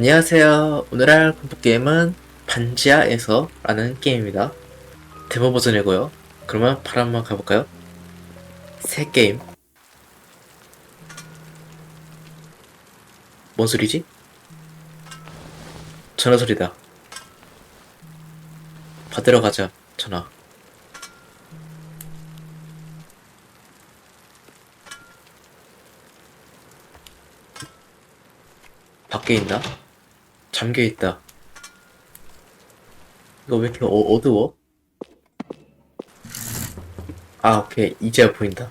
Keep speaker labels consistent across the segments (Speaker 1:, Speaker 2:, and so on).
Speaker 1: 안녕하세요. 오늘 할 공포 게임은 반지하에서 라는 게임입니다. 데모 버전이고요. 그러면 바로 한번 가볼까요? 새 게임. 뭔 소리지? 전화 소리다. 받으러 가자, 전화. 밖에 있나? 잠겨 있다. 이거 왜 이렇게 어, 어두워? 아, 오케이. 이제야 보인다.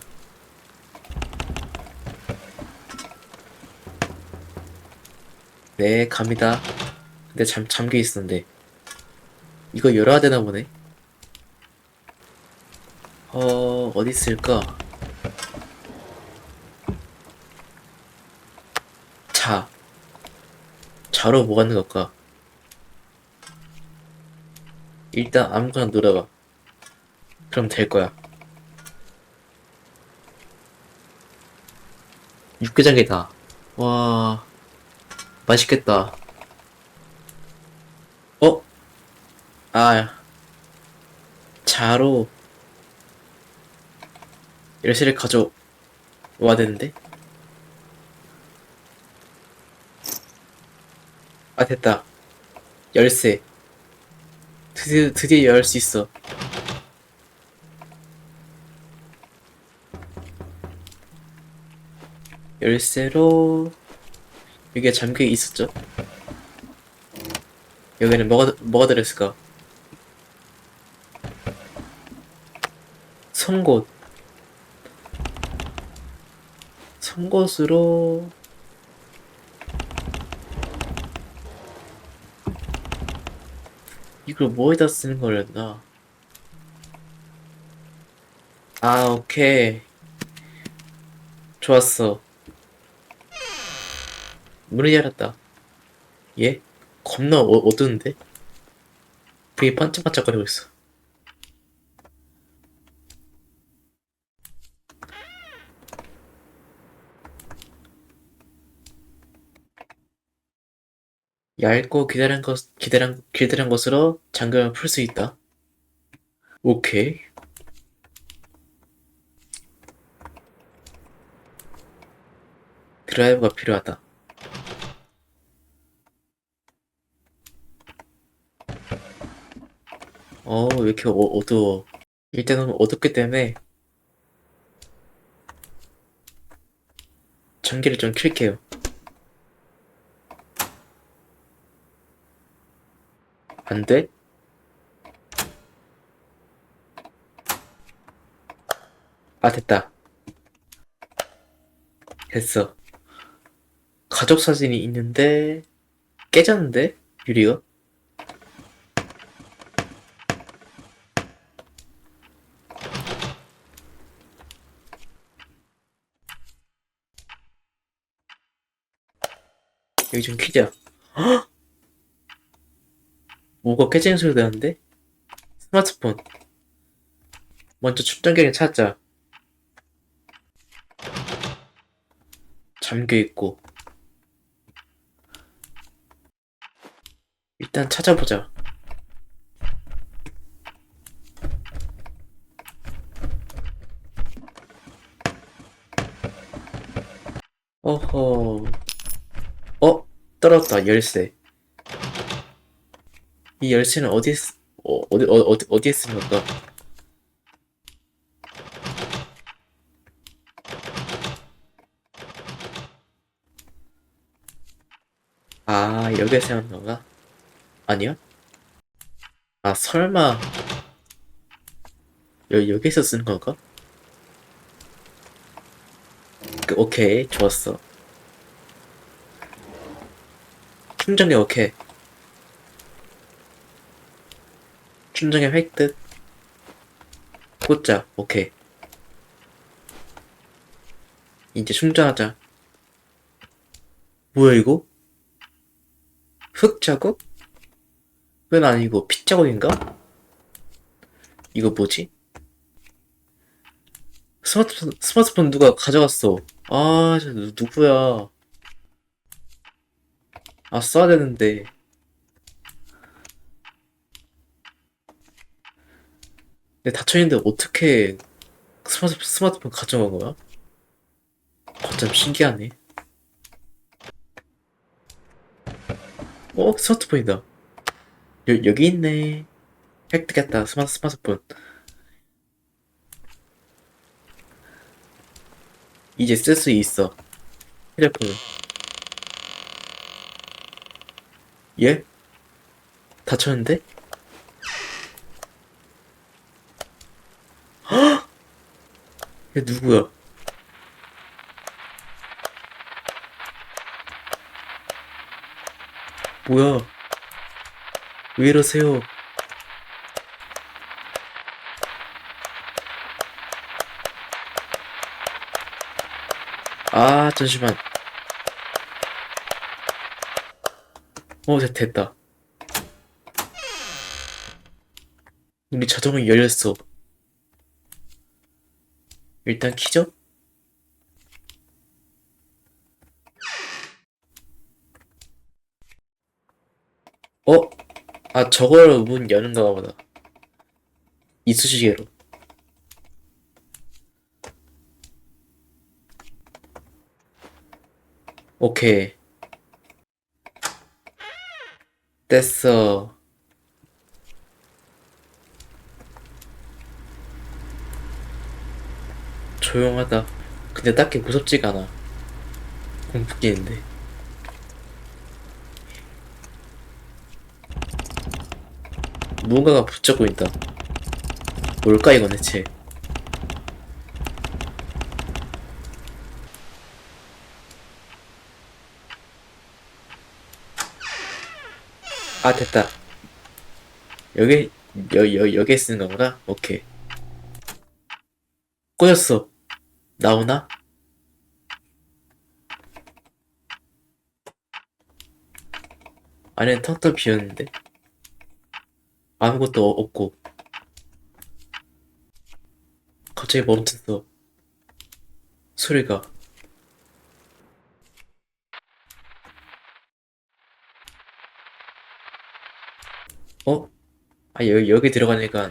Speaker 1: 네, 갑니다. 근데 잠, 잠겨 있었는데. 이거 열어야 되나 보네. 어, 어디 있을까? 자. 자로 뭐 하는 걸까? 일단 아무거나 눌러봐. 그럼 될 거야. 육개장이다. 와, 맛있겠다. 어? 아, 자로 열쇠를 가져와야 되는데? 아, 됐다. 열쇠. 드디어, 드디어 열 수 있어. 열쇠로, 여기에 잠겨 있었죠? 여기는 뭐가, 뭐가 들어있을까? 송곳. 송곳으로, 이걸 뭐에다 쓰는 거였나? 아, 오케이. 좋았어. 문을 열었다. 얘? 겁나 어, 어두운데? 불이 반짝반짝거리고 있어. 얇고 기다란 것, 기다란, 기다란 것으로 잠금을 풀 수 있다. 오케이. 드라이버가 필요하다. 어, 왜 이렇게 어, 어두워. 일단은 어둡기 때문에 전기를 좀 킬게요. 안 돼? 아, 됐다. 됐어. 가족 사진이 있는데, 깨졌는데? 유리가? 여기 좀 키자. 헉! 뭐가 깨지는 소리가 나는데? 스마트폰. 먼저 충전기를 찾자. 잠겨 있고. 일단 찾아보자. 어허. 어? 떨어졌다, 열쇠. 이 열쇠는 어디에, 쓰, 어, 어디, 어, 어디, 어디에 쓰는 걸까? 아, 여기에 쓰는 건가? 아니야? 아, 설마. 여, 여기서 쓰는 건가? 그, 오케이, 좋았어. 충전기 오케이. 충전기 획득. 꽂자, 오케이. 이제 충전하자. 뭐야, 이거? 흙 자국? 웬 아니고 핏 자국인가? 이거 뭐지? 스마트폰, 스마트폰 누가 가져갔어. 아, 누구야. 아, 써야 되는데. 근데 닫혀있는데 어떻게 스마트, 스마트폰 가져간 거야? 어쩜 신기하네. 어, 스마트폰이다. 여, 여기 있네. 획득했다. 스마트, 스마트폰. 이제 쓸 수 있어. 휴대폰을. 예? 다쳤는데? 헉! 얘 누구야? 뭐야? 왜 이러세요? 아, 잠시만. 어, 됐, 됐다. 우리 자동이 열렸어. 일단 키죠? 어? 아, 저걸 문 여는가 보다. 이쑤시개로. 오케이. 됐어. 조용하다. 근데 딱히 무섭지가 않아. 공포게임인데. 무언가가 붙잡고 있다. 뭘까 이건 대체? 아 됐다. 여기 여, 여, 여기에 쓰는 거구나. 오케이. 꽂았어. 나오나? 안에 텅텅 비었는데 아무것도 없고 갑자기 멈췄어. 소리가 어? 아 여기 여기 들어가니까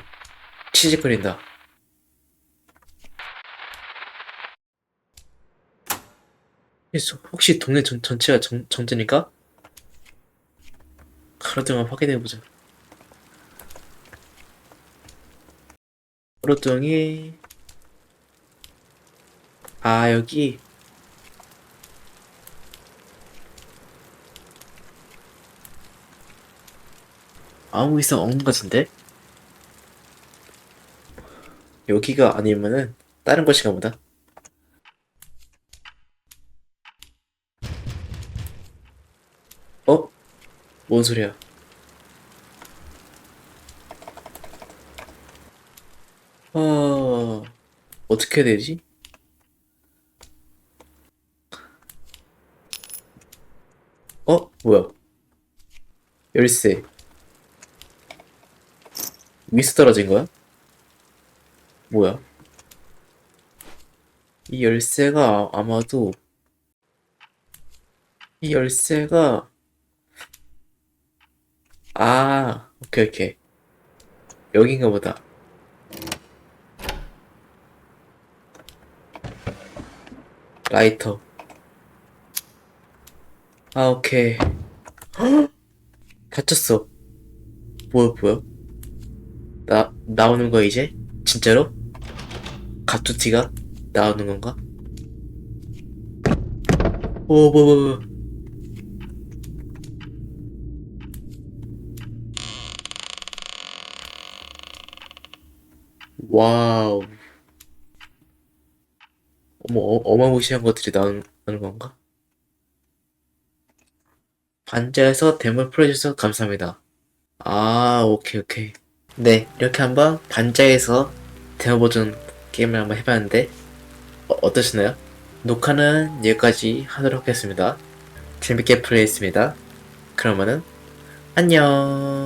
Speaker 1: 치직거린다. 혹시 동네 전, 전체가 정, 정전인가? 가로등을 확인해보자. 가로등이 아 여기 아무 이상 없는 것 같은데? 여기가 아니면은 다른 곳인가 보다. 어? 뭔 소리야? 어, 어떻게 해야 되지? 어? 뭐야? 열쇠. 위에서 떨어진 거야? 뭐야? 이 열쇠가 아마도 이 열쇠가 아 오케이 오케이. 여긴가 보다. 라이터. 아 오케이. 헉! 갇혔어. 뭐야 뭐야? 나 나오는 거 이제? 진짜로? 가투티가 나오는 건가? 오 뭐, 뭐, 뭐. 와우. 어머, 어, 어마무시한 것들이 나오는, 나오는 건가? 반자에서 데모 풀어주셔서 감사합니다. 아, 오케이, 오케이. 네, 이렇게 한번 반자에서 데모 버전 게임을 한번 해봤는데, 어, 어떠시나요? 녹화는 여기까지 하도록 하겠습니다. 재밌게 플레이했습니다. 그러면은, 안녕.